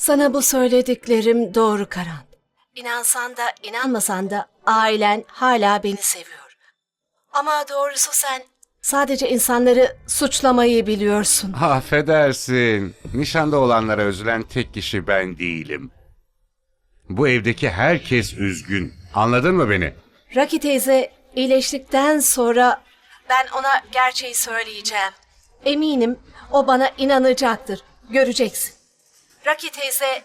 Sana bu söylediklerim doğru Karan. İnansan da inanmasan da ailen hala beni seviyor. Ama doğrusu sen sadece insanları suçlamayı biliyorsun. Affedersin. Nişanda olanlara üzülen tek kişi ben değilim. Bu evdeki herkes üzgün. Anladın mı beni? Raki teyze iyileştikten sonra ben ona gerçeği söyleyeceğim. Eminim o bana inanacaktır. Göreceksin. Raki teyze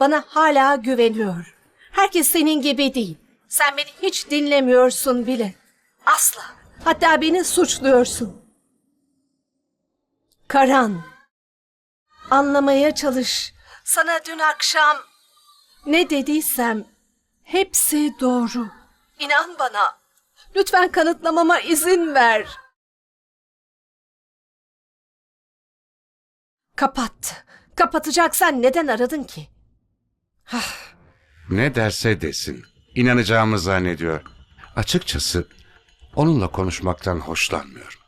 bana hala güveniyor. Herkes senin gibi değil. Sen beni hiç dinlemiyorsun bile. Asla. Hatta beni suçluyorsun. Karan. Anlamaya çalış. Sana dün akşam ne dediysem hepsi doğru. İnan bana. Lütfen kanıtlamama izin ver. Kapat. Kapatacaksan neden aradın ki? Ne derse desin. İnanacağımı zannediyor. Açıkçası onunla konuşmaktan hoşlanmıyorum.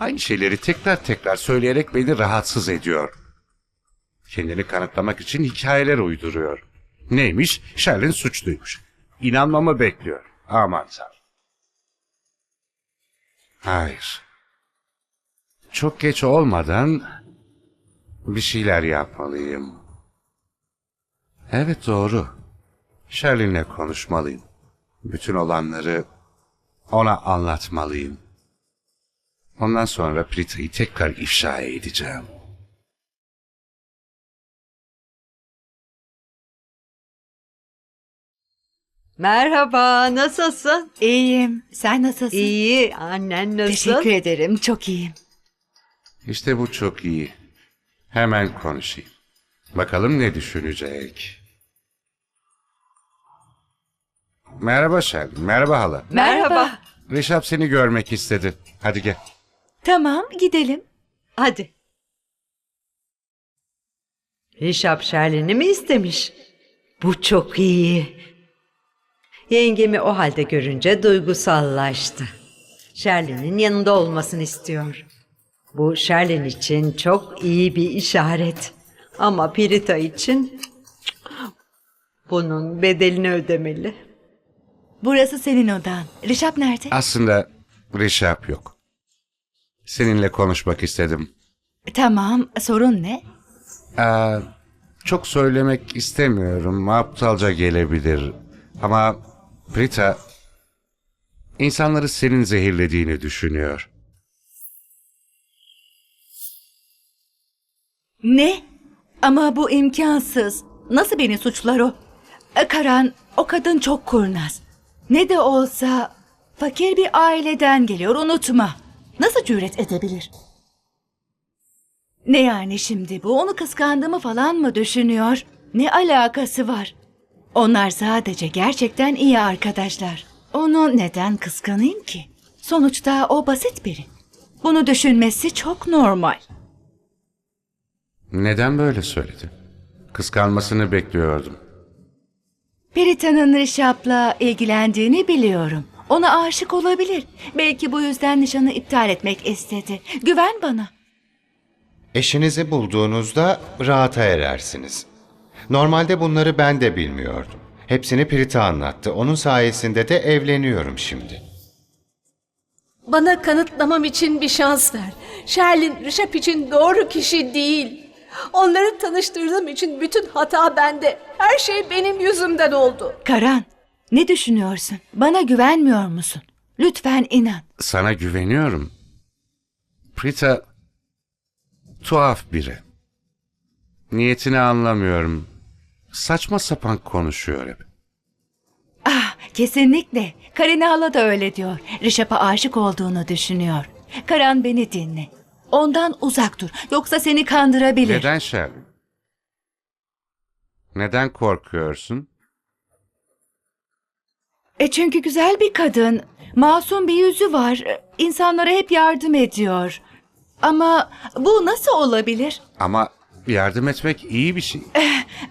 Aynı şeyleri tekrar tekrar söyleyerek beni rahatsız ediyor. Kendini kanıtlamak için hikayeler uyduruyor. Neymiş? Sherlin suçluymuş. İnanmamı bekliyor. Aman tanrım. Hayır. Çok geç olmadan bir şeyler yapmalıyım. Evet doğru. Sherlin'le konuşmalıyım. Bütün olanları ona anlatmalıyım. Ondan sonra Prita'yı tekrar ifşa edeceğim. Merhaba, nasılsın? İyiyim. Sen nasılsın? İyi, annen nasıl? Teşekkür ederim. Çok iyiyim. İşte bu çok iyi. Hemen konuşayım. Bakalım ne düşünecek. Merhaba Sherlin, merhaba hala. Merhaba. Rişap seni görmek istedi. Hadi gel. Tamam, gidelim. Hadi. Rişap Şerlin'i mi istemiş? Bu çok iyi. Yengemi o halde görünce duygusallaştı. Şerlin'in yanında olmasını istiyor. Bu Şerlin için çok iyi bir işaret. Ama Pirita için bunun bedelini ödemeli. Burası senin odan. Rişap nerede? Aslında Rişap yok. Seninle konuşmak istedim. Tamam, sorun ne? Ee, çok söylemek istemiyorum. Aptalca gelebilir. Ama Prita insanları senin zehirlediğini düşünüyor. Ne? Ama bu imkansız. Nasıl beni suçlar o? E, Karan, o kadın çok kurnaz. Ne de olsa fakir bir aileden geliyor, unutma. Nasıl cüret edebilir? Ne yani şimdi bu? Onu kıskandığımı falan mı düşünüyor? Ne alakası var? Onlar sadece gerçekten iyi arkadaşlar. Onu neden kıskanayım ki? Sonuçta o basit biri. Bunu düşünmesi çok normal. Neden böyle söyledi? Kıskanmasını bekliyordum. Perita'nın Rişap'la ilgilendiğini biliyorum. Ona aşık olabilir. Belki bu yüzden nişanı iptal etmek istedi. Güven bana. Eşinizi bulduğunuzda rahata erersiniz. Normalde bunları ben de bilmiyordum. Hepsini Prita anlattı. Onun sayesinde de evleniyorum şimdi. Bana kanıtlamam için bir şans ver. Sherlin, Rişap için doğru kişi değil. Onları tanıştırdığım için bütün hata bende. Her şey benim yüzümden oldu. Karan, ne düşünüyorsun? Bana güvenmiyor musun? Lütfen inan. Sana güveniyorum. Prita tuhaf biri. Niyetini anlamıyorum. Saçma sapan konuşuyor hep. Ah, kesinlikle. Karine hala da öyle diyor. Rişap'a aşık olduğunu düşünüyor. Karan beni dinle. Ondan uzak dur. Yoksa seni kandırabilir. Neden Sherlin? Neden korkuyorsun? E çünkü güzel bir kadın. Masum bir yüzü var. İnsanlara hep yardım ediyor. Ama bu nasıl olabilir? Ama yardım etmek iyi bir şey.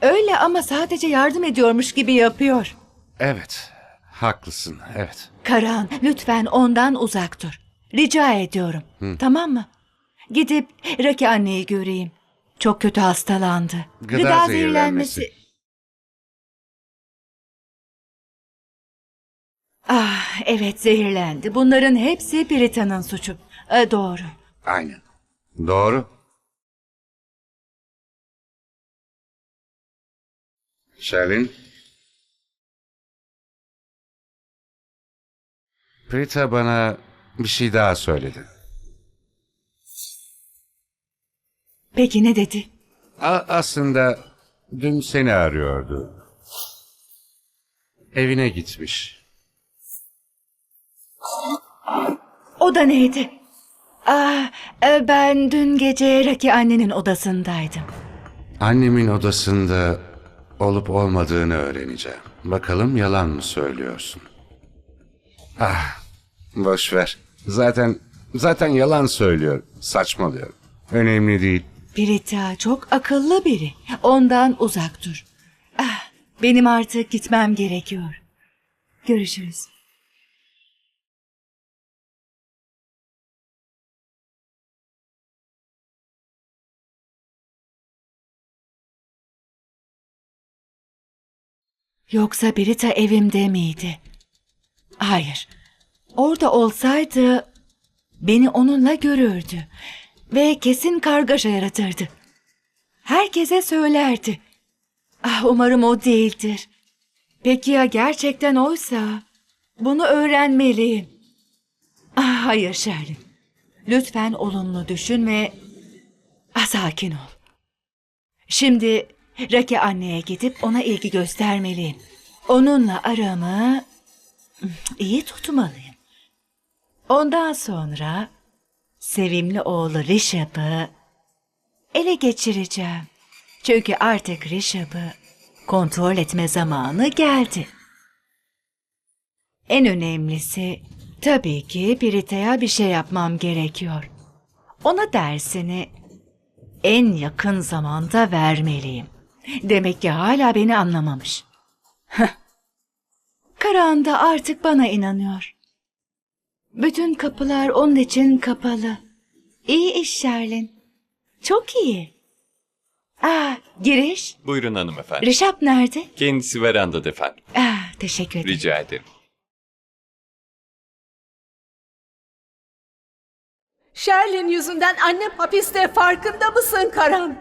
Öyle ama sadece yardım ediyormuş gibi yapıyor. Evet, haklısın, evet. Karan, lütfen ondan uzak dur. Rica ediyorum. Tamam mı? Gidip Raki anneyi göreyim. Çok kötü hastalandı. Gıda zehirlenmesi. Ah evet zehirlendi. Bunların hepsi Pirita'nın suçu. Ee, doğru. Aynen. Doğru. Sherlin. Prita bana bir şey daha söyledi. Peki ne dedi? A- aslında dün seni arıyordu. Evine gitmiş. O da neydi? Ah, e, ben dün gece Raki annenin odasındaydım. Annemin odasında olup olmadığını öğreneceğim. Bakalım yalan mı söylüyorsun? Ah, boş ver. Zaten zaten yalan söylüyor. Saçmalıyor. Önemli değil. Pirita çok akıllı biri. Ondan uzak dur. Ah, benim artık gitmem gerekiyor. Görüşürüz. Yoksa Birita evimde miydi? Hayır. Orada olsaydı beni onunla görürdü ve kesin kargaşa yaratırdı. Herkese söylerdi. Ah umarım o değildir. Peki ya gerçekten oysa? Bunu öğrenmeliyim. Ah hayır Şerlin. Lütfen olumlu düşün ve ah, sakin ol. Şimdi Raki anneye gidip ona ilgi göstermeliyim. Onunla aramı iyi tutmalıyım. Ondan sonra sevimli oğlu Rişap'ı ele geçireceğim. Çünkü artık Rişap'ı kontrol etme zamanı geldi. En önemlisi tabii ki Pirita'ya bir şey yapmam gerekiyor. Ona dersini en yakın zamanda vermeliyim. Demek ki hala beni anlamamış. Heh. Karan da artık bana inanıyor. Bütün kapılar onun için kapalı. İyi iş Şerlin. Çok iyi. Aa, giriş. Buyurun hanımefendi. Rişap nerede? Kendisi verandada efendim. Aa, teşekkür ederim. Rica ederim. Sherlin yüzünden annem hapiste farkında mısın Karan?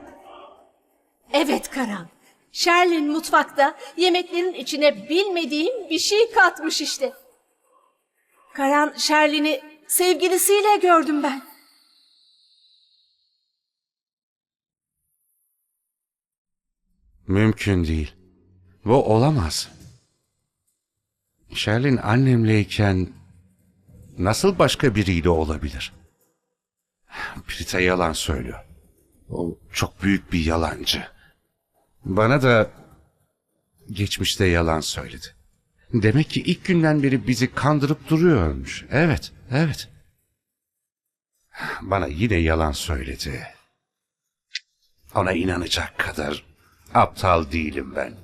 Evet Karan. Sherlin mutfakta yemeklerin içine bilmediğim bir şey katmış işte. Karan Sherlin'i sevgilisiyle gördüm ben. Mümkün değil. Bu olamaz. Sherlin annemleyken nasıl başka biriyle olabilir? Prita yalan söylüyor. O çok büyük bir yalancı. Bana da geçmişte yalan söyledi. Demek ki ilk günden beri bizi kandırıp duruyormuş. Evet, evet. Bana yine yalan söyledi. Ona inanacak kadar aptal değilim ben.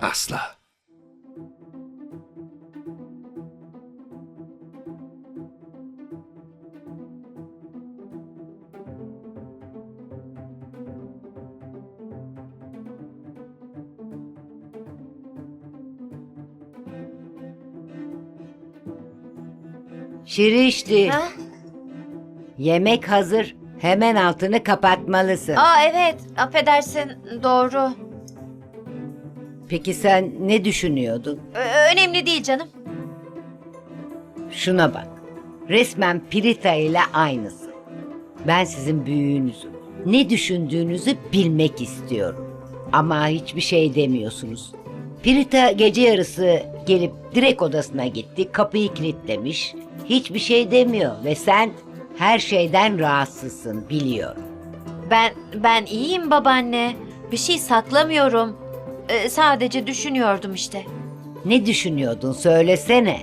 Asla. Şirişli. Ha? Yemek hazır. Hemen altını kapatmalısın. Aa evet, affedersin. Doğru. Peki sen ne düşünüyordun? Ö- önemli değil canım. Şuna bak. Resmen Pirita ile aynısın. Ben sizin büyüğünüzüm. Ne düşündüğünüzü bilmek istiyorum. Ama hiçbir şey demiyorsunuz. Pirita gece yarısı gelip direkt odasına gitti, kapıyı kilitlemiş. Hiçbir şey demiyor ve sen her şeyden rahatsızsın biliyorum. Ben ben iyiyim babaanne. Bir şey saklamıyorum. Ee, sadece düşünüyordum işte. Ne düşünüyordun söylesene.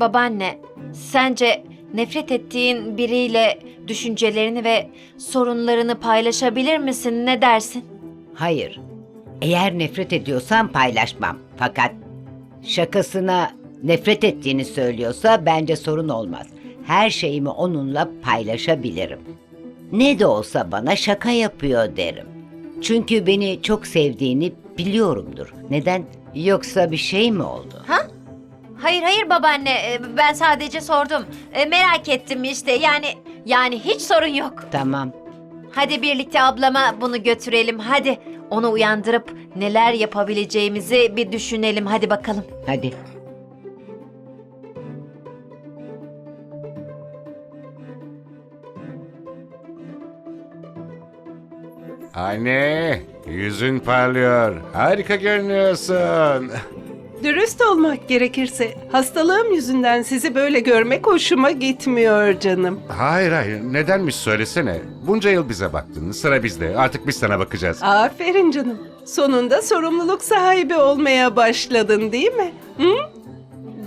Babaanne, sence nefret ettiğin biriyle düşüncelerini ve sorunlarını paylaşabilir misin? Ne dersin? Hayır. Eğer nefret ediyorsan paylaşmam. Fakat şakasına nefret ettiğini söylüyorsa bence sorun olmaz. Her şeyimi onunla paylaşabilirim. ne de olsa bana şaka yapıyor derim. Çünkü beni çok sevdiğini biliyorumdur. Neden? Yoksa bir şey mi oldu? Hayır hayır babaanne e, ben sadece sordum. E, merak ettim işte yani yani hiç sorun yok. Tamam. Hadi birlikte ablama bunu götürelim hadi. Onu uyandırıp neler yapabileceğimizi bir düşünelim hadi bakalım. Hadi. Anne, yüzün parlıyor. Harika görünüyorsun. Dürüst olmak gerekirse hastalığım yüzünden sizi böyle görmek hoşuma gitmiyor canım. Hayır hayır, nedenmiş söylesene. Bunca yıl bize baktın, sıra bizde. Artık biz sana bakacağız. Aferin canım. Sonunda sorumluluk sahibi olmaya başladın değil mi? Hı?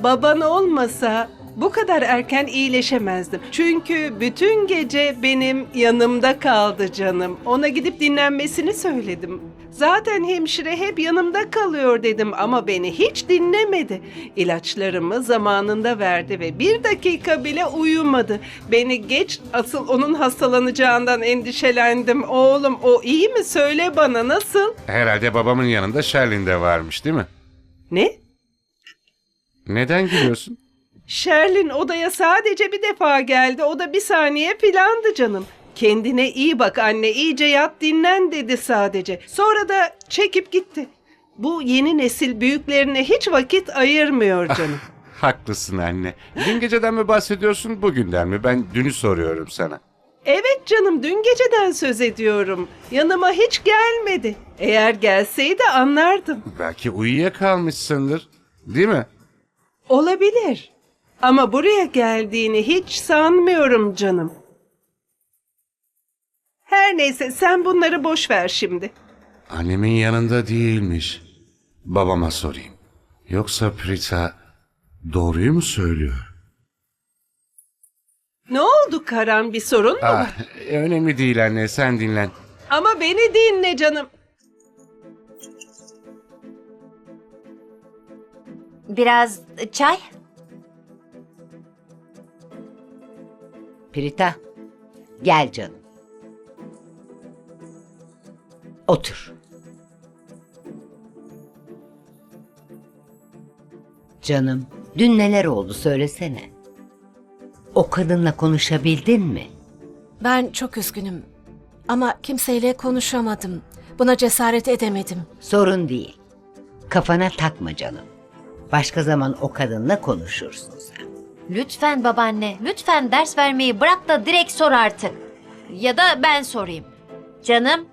Baban olmasa bu kadar erken iyileşemezdim. Çünkü bütün gece benim yanımda kaldı canım. Ona gidip dinlenmesini söyledim. Zaten hemşire hep yanımda kalıyor dedim ama beni hiç dinlemedi. İlaçlarımı zamanında verdi ve bir dakika bile uyumadı. Beni geç asıl onun hastalanacağından endişelendim. Oğlum o iyi mi söyle bana nasıl? Herhalde babamın yanında Sherlin de varmış değil mi? Ne? Neden gülüyorsun? Sherlin odaya sadece bir defa geldi. O da bir saniye filandı canım. Kendine iyi bak anne, iyice yat dinlen dedi sadece. Sonra da çekip gitti. Bu yeni nesil büyüklerine hiç vakit ayırmıyor canım. Haklısın anne. Dün geceden mi bahsediyorsun, bugünden mi? Ben dünü soruyorum sana. evet canım, dün geceden söz ediyorum. Yanıma hiç gelmedi. Eğer gelseydi anlardım. Belki uyuyakalmışsındır. Değil mi? Olabilir. Ama buraya geldiğini hiç sanmıyorum canım. Her neyse sen bunları boş ver şimdi. Annemin yanında değilmiş. Babama sorayım. Yoksa Prita doğruyu mu söylüyor? Ne oldu Karan bir sorun mu var? Ah, önemli değil anne sen dinlen. Ama beni dinle canım. Biraz çay? Prita, gel canım. Otur. Canım, dün neler oldu söylesene. O kadınla konuşabildin mi? Ben çok üzgünüm. Ama kimseyle konuşamadım. Buna cesaret edemedim. Sorun değil. Kafana takma canım. Başka zaman o kadınla konuşursun sen. Lütfen babaanne lütfen ders vermeyi bırak da direkt sor artık. Ya da ben sorayım. Canım.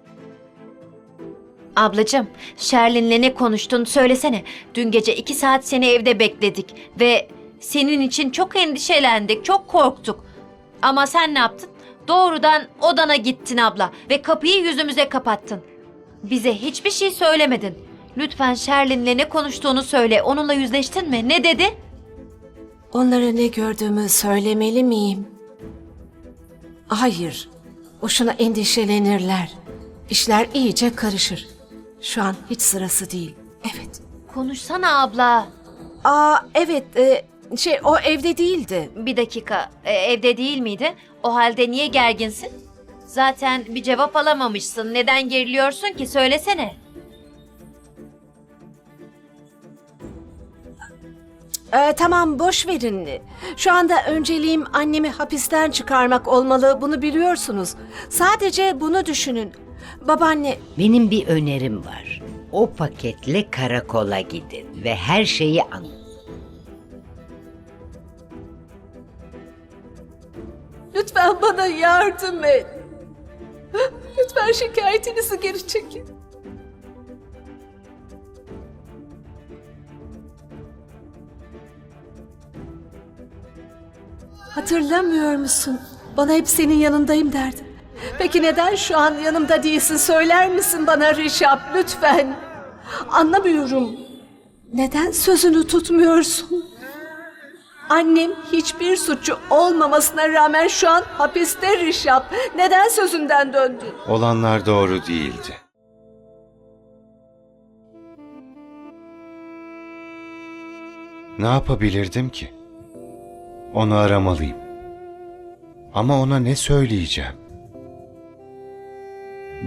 Ablacığım, Sherlin'le ne konuştun söylesene. Dün gece iki saat seni evde bekledik ve senin için çok endişelendik, çok korktuk. Ama sen ne yaptın? Doğrudan odana gittin abla ve kapıyı yüzümüze kapattın. Bize hiçbir şey söylemedin. Lütfen Sherlin'le ne konuştuğunu söyle. Onunla yüzleştin mi? Ne dedi? Onlara ne gördüğümü söylemeli miyim? Hayır. Boşuna endişelenirler. İşler iyice karışır. Şu an hiç sırası değil. Evet. Konuşsana abla. Aa evet. e, şey o evde değildi. Bir dakika. e, evde değil miydi? O halde niye gerginsin? Zaten bir cevap alamamışsın. Neden geriliyorsun ki? Söylesene. Ee, tamam boş verin. Şu anda önceliğim annemi hapisten çıkarmak olmalı. Bunu biliyorsunuz. Sadece bunu düşünün. Babaanne Benim bir önerim var. O paketle karakola gidin ve her şeyi anlatın. lütfen bana yardım et. Lütfen şikayetinizi geri çekin. Hatırlamıyor musun? Bana hep senin yanındayım derdin. Peki neden şu an yanımda değilsin? Söyler misin bana Rişap lütfen? Anlamıyorum. Neden sözünü tutmuyorsun? Annem hiçbir suçu olmamasına rağmen şu an hapiste Rişap. Neden sözünden döndün? Olanlar doğru değildi. Ne yapabilirdim ki? Onu aramalıyım. Ama ona ne söyleyeceğim?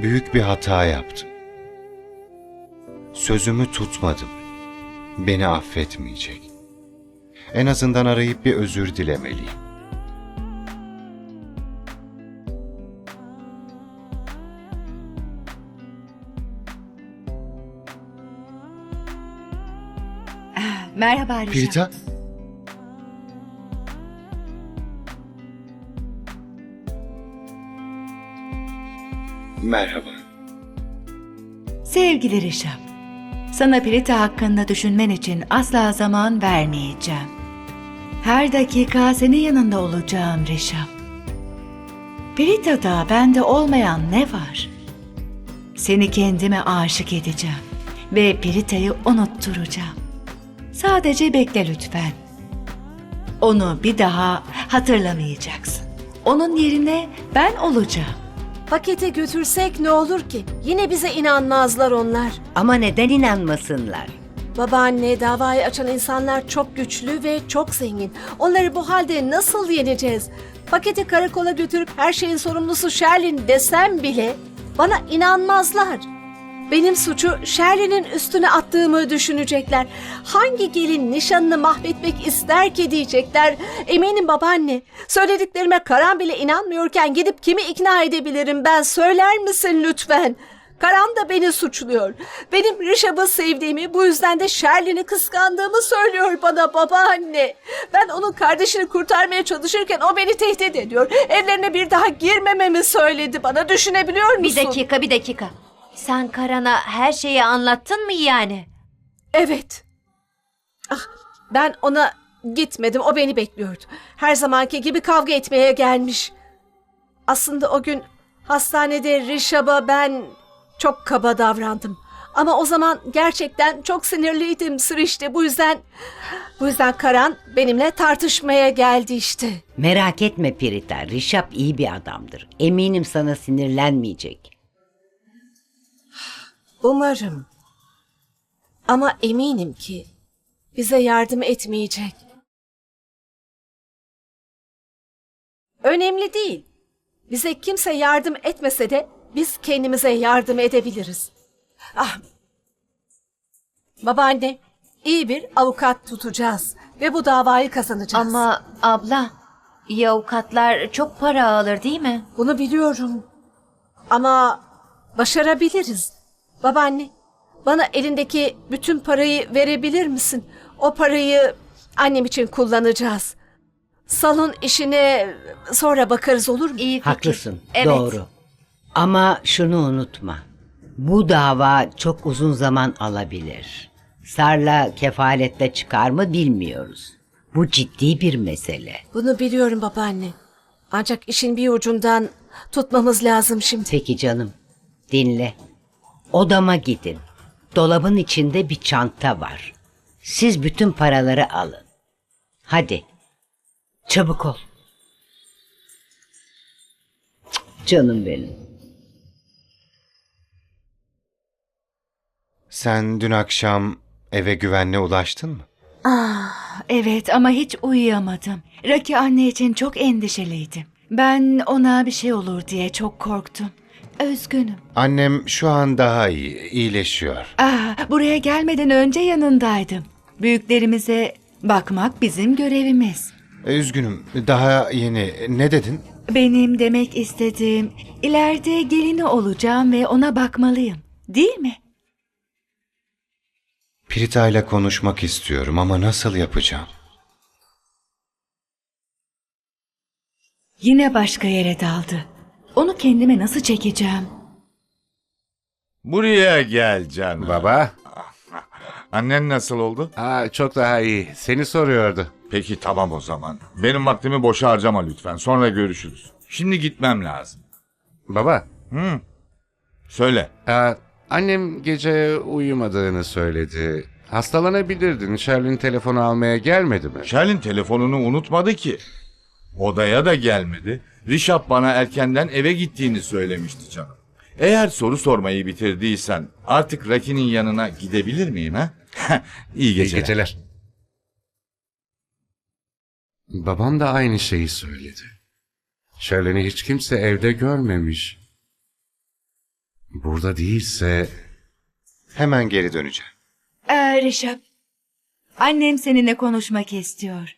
Büyük bir hata yaptım. Sözümü tutmadım. Beni affetmeyecek. En azından arayıp bir özür dilemeliyim. Merhaba Rişap. Pirita? Merhaba. Sevgili Rişap, sana Prita hakkında düşünmen için asla zaman vermeyeceğim. Her dakika senin yanında olacağım Rişap. Prita'da bende olmayan ne var? Seni kendime aşık edeceğim ve Prita'yı unutturacağım. Sadece bekle lütfen. Onu bir daha hatırlamayacaksın. Onun yerine ben olacağım. Pakete götürsek ne olur ki? Yine bize inanmazlar onlar. Ama neden inanmasınlar? Babaanne davayı açan insanlar çok güçlü ve çok zengin. Onları bu halde nasıl yeneceğiz? Paketi karakola götürüp her şeyin sorumlusu Sherlin desem bile bana inanmazlar. Benim suçu Sherlin'in üstüne attığımı düşünecekler. Hangi gelin nişanını mahvetmek ister ki diyecekler. Eminim babaanne. Söylediklerime Karan bile inanmıyorken gidip kimi ikna edebilirim ben söyler misin lütfen? Karan da beni suçluyor. Benim Rişab'ı sevdiğimi bu yüzden de Sherlin'i kıskandığımı söylüyor bana babaanne. Ben onun kardeşini kurtarmaya çalışırken o beni tehdit ediyor. Evlerine bir daha girmememi söyledi bana. Düşünebiliyor musun? Bir dakika bir dakika. Sen Karan'a her şeyi anlattın mı yani? Evet. Ah, ben ona gitmedim. O beni bekliyordu. Her zamanki gibi kavga etmeye gelmiş. Aslında o gün hastanede Rişab'a ben çok kaba davrandım. Ama o zaman gerçekten çok sinirliydim Sırıştı. Bu yüzden bu yüzden Karan benimle tartışmaya geldi işte. Merak etme Pirita, Rişap iyi bir adamdır. Eminim sana sinirlenmeyecek. Umarım. Ama eminim ki bize yardım etmeyecek. Önemli değil. Bize kimse yardım etmese de biz kendimize yardım edebiliriz. Ah. Babaanne, iyi bir avukat tutacağız ve bu davayı kazanacağız. Ama abla, iyi avukatlar çok para alır değil mi? Bunu biliyorum. Ama başarabiliriz. Babaanne, bana elindeki bütün parayı verebilir misin? O parayı annem için kullanacağız. Salon işine sonra bakarız olur mu? İyi fikir. Haklısın, Evet. doğru. Ama şunu unutma. Bu dava çok uzun zaman alabilir. Sarla kefaletle çıkar mı bilmiyoruz. Bu ciddi bir mesele. Bunu biliyorum babaanne. Ancak işin bir ucundan tutmamız lazım şimdi. Peki canım, dinle. Odama gidin. Dolabın içinde bir çanta var. Siz bütün paraları alın. Hadi. Çabuk ol. Canım benim. Sen dün akşam eve güvenle ulaştın mı? Evet ama hiç uyuyamadım. Raki anne için çok endişeliydim. Ben ona bir şey olur diye çok korktum. Üzgünüm. Annem şu an daha iyi, iyileşiyor. Ah, buraya gelmeden önce yanındaydım. Büyüklerimize bakmak bizim görevimiz. Üzgünüm, daha yeni. Ne dedin? Benim demek istediğim ileride gelini olacağım ve ona bakmalıyım. Değil mi? Pirita ile konuşmak istiyorum ama nasıl yapacağım? Yine başka yere daldı. Onu kendime nasıl çekeceğim? Buraya gel canım. Baba, Annen nasıl oldu? aa, çok daha iyi. Seni soruyordu. Peki tamam o zaman. Benim vaktimi boşa harcama lütfen. Sonra görüşürüz. Şimdi gitmem lazım. Baba, Hı. Söyle. aa, annem gece uyumadığını söyledi. Hastalanabilirdin. Sherlin telefonu almaya gelmedi mi? Şerlin telefonunu unutmadı ki. Odaya da gelmedi. Rişap bana erkenden eve gittiğini söylemişti canım. Eğer soru sormayı bitirdiysen artık Raki'nin yanına gidebilir miyim ha? İyi İyi geceler. geceler. Babam da aynı şeyi söyledi. Sherlin'i hiç kimse evde görmemiş. Burada değilse Hemen geri döneceğim. Ee, Rişap, annem seninle konuşmak istiyor.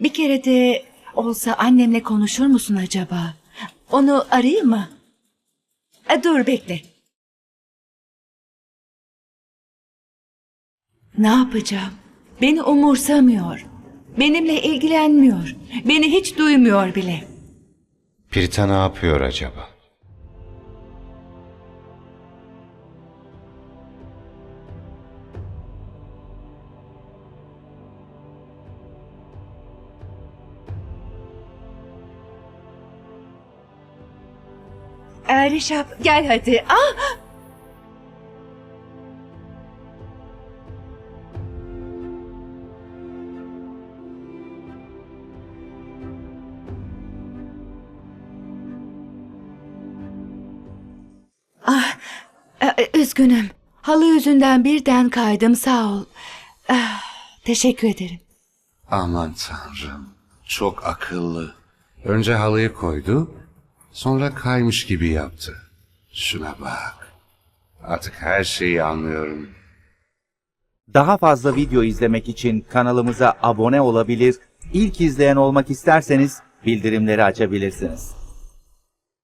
Bir kere de olsa annemle konuşur musun acaba? Onu arayayım mı? Ee, dur bekle. Ne yapacağım? Beni umursamıyor. Benimle ilgilenmiyor. Beni hiç duymuyor bile. Pirita ne yapıyor acaba? Ee, Rişap gel hadi. Ah! Ah, e, üzgünüm. Halı yüzünden birden kaydım sağ ol. Ah, teşekkür ederim. aman tanrım çok akıllı. Önce halıyı koydu sonra kaymış gibi yaptı. Şuna bak. Artık her şeyi anlıyorum. Daha fazla video izlemek için kanalımıza abone olabilir, ilk izleyen olmak isterseniz bildirimleri açabilirsiniz.